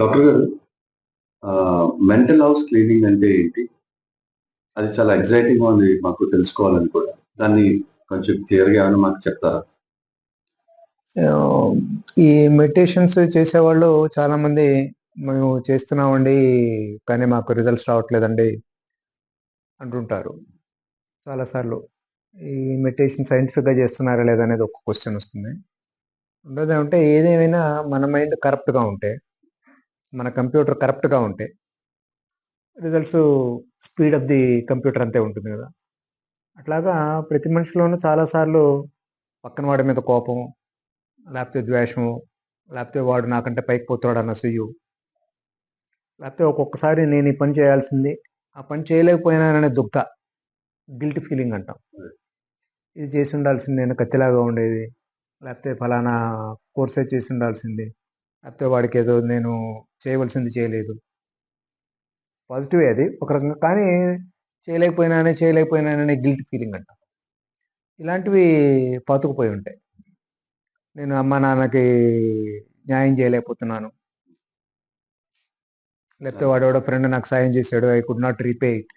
Doctor గారు mental house cleaning అంటే ఏంటి? అది చాలా ఎగ్జైటింగ్ ఉంది మాకు తెలుసుకోవాలని కూడా. దాన్ని కొంచెం క్లియర్గా ఏమైనా మాకు చెప్తారా? ఈ మెడిటేషన్స్ చేసేవాళ్ళు చాలా మంది మేము చేస్తున్నామండి కానీ మాకు రిజల్ట్స్ రావట్లేదండి అంటుంటారు చాలాసార్లు. ఈ మెడిటేషన్ సైంటిఫిక్గా చేస్తున్నారా లేదా అనేది ఒక క్వశ్చన్ వస్తుంది. రెండోది ఏమంటే ఏదేమైనా మన మైండ్ కరప్ట్గా ఉంటే మన కంప్యూటర్ కరప్ట్గా ఉంటే. Results speed of the computer అంతే ఉంటుంది కదా. అట్లాగా ప్రతి మనిషిలోనూ చాలాసార్లు పక్కన వాడి మీద కోపం లేకపోతే ద్వేషము లేకపోతే వాడు నాకంటే పైకి పోతాడు అన్న సుయ్యు. లేకపోతే ఒక్కొక్కసారి నేను ఈ పని చేయాల్సింది. ఆ పని చేయలేకపోయినాననే దుఃఖ గిల్ట్ ఫీలింగ్ అంటాం. ఇది చేసి ఉండాల్సింది నేను కత్తిలాగా ఉండేది లేకపోతే ఫలానా కోర్సే చేసి ఉండాల్సింది. లేకపోతే వాడికి ఏదో నేను చేయవలసింది చేయలేదు. పాజిటివే అది. ఒక రకంగా కానీ చేయలేకపోయినానే చేయలేకపోయినాననే గిల్ట్ ఫీలింగ్ అంటాం. ఇలాంటివి పాతుకుపోయి ఉంటాయి. నేను అమ్మ నాన్నకి న్యాయం చేయలేకపోతున్నాను. లేకపోతే వాడెవడో ఫ్రెండ్ నాకు సాయం చేశాడు. I could not repay it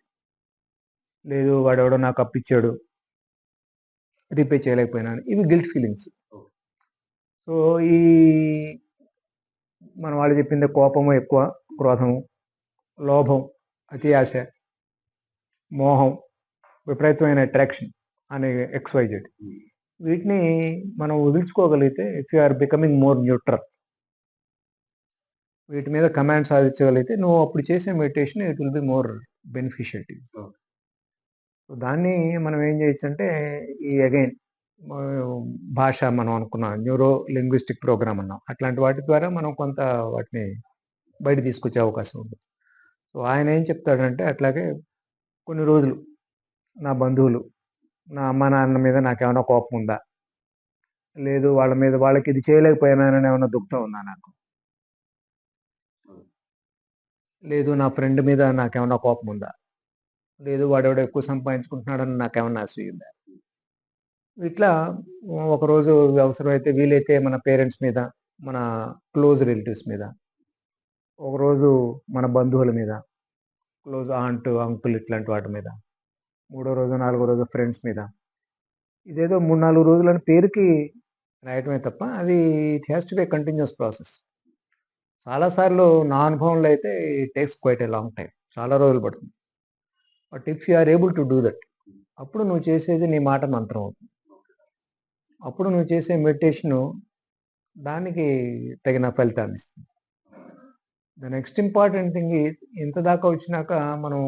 లేదు వాడెవడో నాకు అప్పిచ్చాడు రీపే చేయలేకపోయినాను. ఇవి గిల్ట్ ఫీలింగ్స్ సో ఈ మన వాళ్ళు చెప్పింది కోపము ఎక్కువ క్రోధము లోభం అతి ఆశ మోహం విపరీతమైన అట్రాక్షన్ అనే ఎక్స్వైజెడ్ వీటిని మనం వదిలించుకోగలిగితే if you are becoming more neutral వీటి మీద కమాండ్ సాధించగలిగితే నువ్వు అప్పుడు చేసే meditation it will be more beneficial so దాన్ని మనం ఏం చేయొచ్చు అంటే ఈ అగైన్ భాష మనం అనుకున్నాం. న్యూరో లింగ్విస్టిక్ ప్రోగ్రామ్ అన్నాం. అట్లాంటి వాటి ద్వారా మనం కొంత వాటిని బయట తీసుకొచ్చే అవకాశం ఉంది. సో ఆయన ఏం చెప్తాడంటే అట్లాగే కొన్ని రోజులు నా బంధువులు నా అమ్మ నాన్న మీద నాకేమైనా కోపం ఉందా? లేదు వాళ్ళ మీద వాళ్ళకి ఇది చేయలేకపోయినానని ఏమైనా దుఃఖం ఉందా నాకు? లేదు నా ఫ్రెండ్ మీద నాకేమైనా కోపం ఉందా? లేదు వాడెవడో ఎక్కువ సంపాదించుకుంటున్నాడని నాకేమైనా అసూయ ఉందా? ఇట్లా ఒకరోజు అవసరమైతే వీలైతే మన పేరెంట్స్ మీద మన క్లోజ్ రిలేటివ్స్ మీద ఒకరోజు మన బంధువుల మీద క్లోజ్ ఆంట్ అంకుల్ ఇట్లాంటి వాటి మీద మూడో రోజు నాలుగో రోజు ఫ్రెండ్స్ మీద ఇదేదో మూడు నాలుగు రోజులని పేరుకి రాయటమే తప్ప అది it has to be continuous process చాలాసార్లు నా అనుభవంలో అయితే it takes quite a long time చాలా రోజులు పడుతుంది. But if you are able to do that అప్పుడు నువ్వు చేసేది నీ మాట మంత్రం అవుతుంది. అప్పుడు నువ్వు చేసే మెడిటేషను దానికి తగిన ఫలితాన్ని ఇస్తుంది. ద నెక్స్ట్ ఇంపార్టెంట్ థింగ్ ఇంత దాకా వచ్చినాక మనం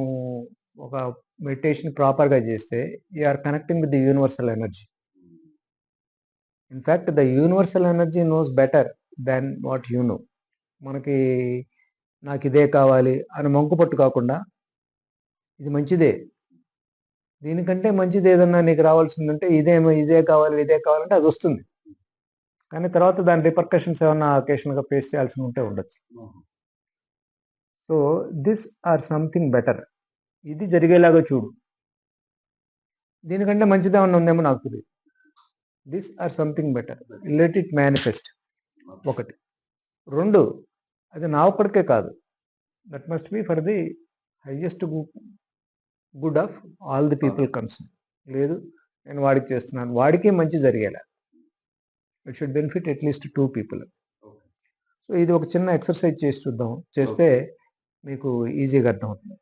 ఒక మెడిటేషన్ ప్రాపర్గా చేస్తే are connecting with the universal energy in fact the universal energy knows better than what you know మనకి నాకు ఇదే కావాలి అని మంకు పట్టు కాకుండా ఇది మంచిదే. దీనికంటే మంచిది ఏదన్నా నీకు రావాల్సిందంటే ఇదే ఇదే కావాలి ఇదే కావాలంటే అది వస్తుంది. కానీ తర్వాత దాని రిపర్కషన్స్ ఏమన్నా అకేషన్గా ఫేస్ చేయాల్సి ఉంటే ఉండొచ్చు. So this or something better ఇది జరిగేలాగా చూడు. దీనికంటే మంచిది ఏమన్నా ఉందేమో నాకు తెలియదు. This or something better let it manifest ఒకటి. రెండు అది నా ఒక్కడికే కాదు. That must be for the highest good of all the people concern లేదు నేను వాడికి చేస్తున్నాను. వాడికి మంచి జరిగేలా. It should benefit at least two people so ఇది ఒక చిన్న ఎక్సర్సైజ్ చేసి చూద్దాం. చేస్తే మీకు ఈజీగా అర్థమవుతుంది.